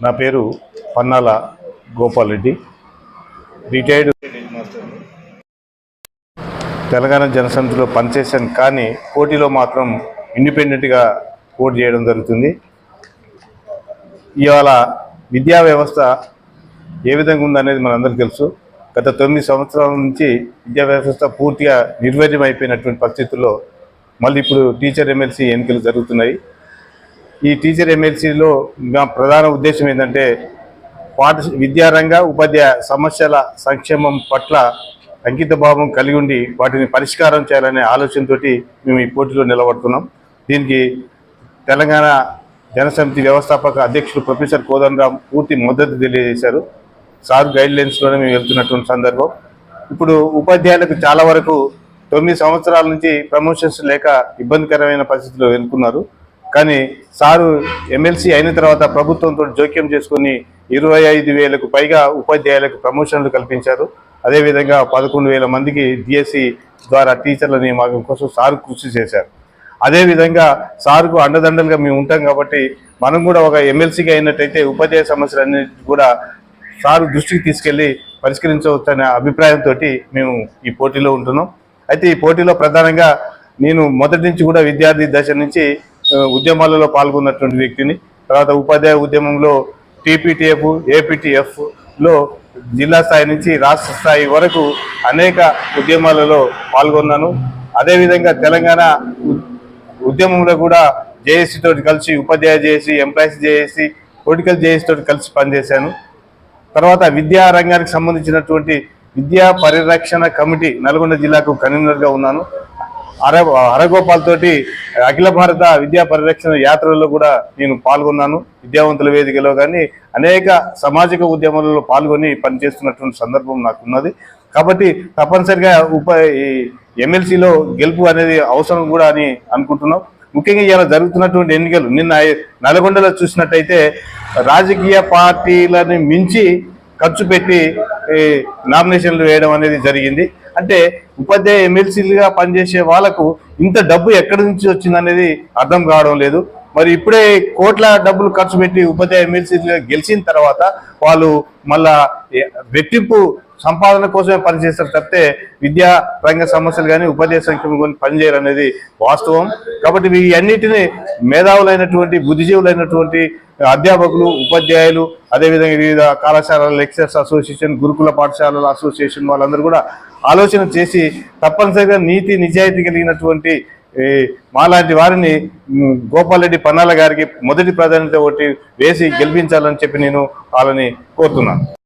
నా పేరు పన్నాల గోపాల్ రెడ్డి. రిటైర్డ్ తెలంగాణ జనసమితిలో పనిచేశాను కానీ పోటీలో మాత్రం ఇండిపెండెంట్గా పోటీ చేయడం జరుగుతుంది. ఇవాళ విద్యా వ్యవస్థ ఏ విధంగా ఉందనేది మనందరికీ తెలుసు. గత తొమ్మిది సంవత్సరాల నుంచి విద్యా వ్యవస్థ పూర్తిగా నిర్వీర్యం అయిపోయినటువంటి పరిస్థితుల్లో మళ్ళీ ఇప్పుడు టీచర్ ఎమ్మెల్సీ ఎన్నికలు జరుగుతున్నాయి. ఈ టీచర్ ఎమ్మెల్సీలో మా ప్రధాన ఉద్దేశం ఏంటంటే పాఠ విద్యారంగ ఉపాధ్యాయ సమస్యల సంక్షేమం పట్ల అంకితభావం కలిగి ఉండి వాటిని పరిష్కారం చేయాలనే ఆలోచనతోటి మేము ఈ పోటీలో నిలబడుతున్నాం. దీనికి తెలంగాణ జనసమితి వ్యవస్థాపక అధ్యక్షుడు ప్రొఫెసర్ కోదండరామ్ పూర్తి మద్దతు తెలియజేశారు. సార్ గైడ్ లైన్స్లోనే మేము వెళ్తున్నటువంటి సందర్భం. ఇప్పుడు ఉపాధ్యాయులకు చాలా వరకు తొమ్మిది సంవత్సరాల నుంచి ప్రమోషన్స్ లేక ఇబ్బందికరమైన పరిస్థితిలో వెళ్తున్నారు. కానీ సారు ఎమ్మెల్సీ అయిన తర్వాత ప్రభుత్వంతో జోక్యం చేసుకుని ఇరవై ఐదు వేలకు పైగా ఉపాధ్యాయులకు ప్రమోషన్లు కల్పించారు. అదేవిధంగా పదకొండు వేల మందికి డిఎస్సి ద్వారా టీచర్ల నియామకం కోసం సారు కృషి చేశారు. అదేవిధంగా సార్కు అండదండలుగా మేము ఉంటాం కాబట్టి మనం కూడా ఒక ఎమ్మెల్సీగా అయినట్టయితే ఉపాధ్యాయ సమస్యలన్నీ కూడా సారు దృష్టికి తీసుకెళ్ళి పరిష్కరించవచ్చనే అభిప్రాయంతో మేము ఈ పోటీలో ఉంటున్నాం. అయితే ఈ పోటీలో ప్రధానంగా నేను మొదటి నుంచి కూడా విద్యార్థి దశ నుంచి ఉద్యమాలలో పాల్గొన్నటువంటి వ్యక్తిని తర్వాత ఉపాధ్యాయ ఉద్యమంలో టీపీటీఎఫ్ ఏపీటీఎఫ్లో జిల్లా స్థాయి నుంచి రాష్ట్ర స్థాయి వరకు అనేక ఉద్యమాలలో పాల్గొన్నాను. అదేవిధంగా తెలంగాణ ఉద్యమంలో కూడా జేఏసీ తోటి కలిసి ఉపాధ్యాయ JAC employees JAC political JAC తోటి కలిసి పనిచేశాను. తర్వాత విద్యా రంగానికి సంబంధించినటువంటి విద్యా పరిరక్షణ కమిటీ నల్గొండ జిల్లాకు కన్వీనర్గా ఉన్నాను. అర అరగోపాల్ తోటి అఖిల భారత విద్యా పరిరక్షణ యాత్రలో కూడా నేను పాల్గొన్నాను. విద్యావంతుల వేదికలో కానీ అనేక సామాజిక ఉద్యమాలలో పాల్గొని పనిచేస్తున్నటువంటి సందర్భం నాకు ఉన్నది కాబట్టి తప్పనిసరిగా ఉప ఈ ఎమ్మెల్సీలో గెలుపు అనేది అవసరం కూడా అని అనుకుంటున్నాం. ముఖ్యంగా ఇలా జరుగుతున్నటువంటి ఎన్నికలు నిన్న నల్గొండలో చూసినట్టయితే రాజకీయ పార్టీలని మించి ఖర్చు పెట్టి ఈ, నామినేషన్లు వేయడం అనేది జరిగింది. అంటే ఉపాధ్యాయ ఎమ్మెల్సీలుగా పనిచేసే వాళ్ళకు ఇంత డబ్బు ఎక్కడి నుంచి వచ్చిందనేది అర్థం కావడం లేదు. మరి ఇప్పుడే కోట్ల డబ్బులు ఖర్చు పెట్టి ఉపాధ్యాయ ఎమ్మెల్సీలుగా గెలిచిన తర్వాత వాళ్ళు మళ్ళా ఏ- రెట్టింపు సంపాదన కోసమే పనిచేస్తారు తప్పితే విద్యా రంగ సమస్యలు కానీ ఉపాధ్యాయ సంక్షేమం కానీ పనిచేయరు అనేది వాస్తవం. కాబట్టి ఈ మేధావులైనటువంటి బుద్ధిజీవులైనటువంటి అధ్యాపకులు ఉపాధ్యాయులు అదేవిధంగా వివిధ కళాశాలల లెక్చర్స్ అసోసియేషన్ గురుకుల పాఠశాలల అసోసియేషన్ వాళ్ళందరూ కూడా ఆలోచన చేసి తప్పనిసరిగా నీతి నిజాయితీ కలిగినటువంటి మాలాంటి వారిని గోపాలరెడ్డి పన్నాల గారికి మొదటి ప్రాధాన్యత ఒకటి వేసి గెలిపించాలని చెప్పి నేను వాళ్ళని కోరుతున్నాను.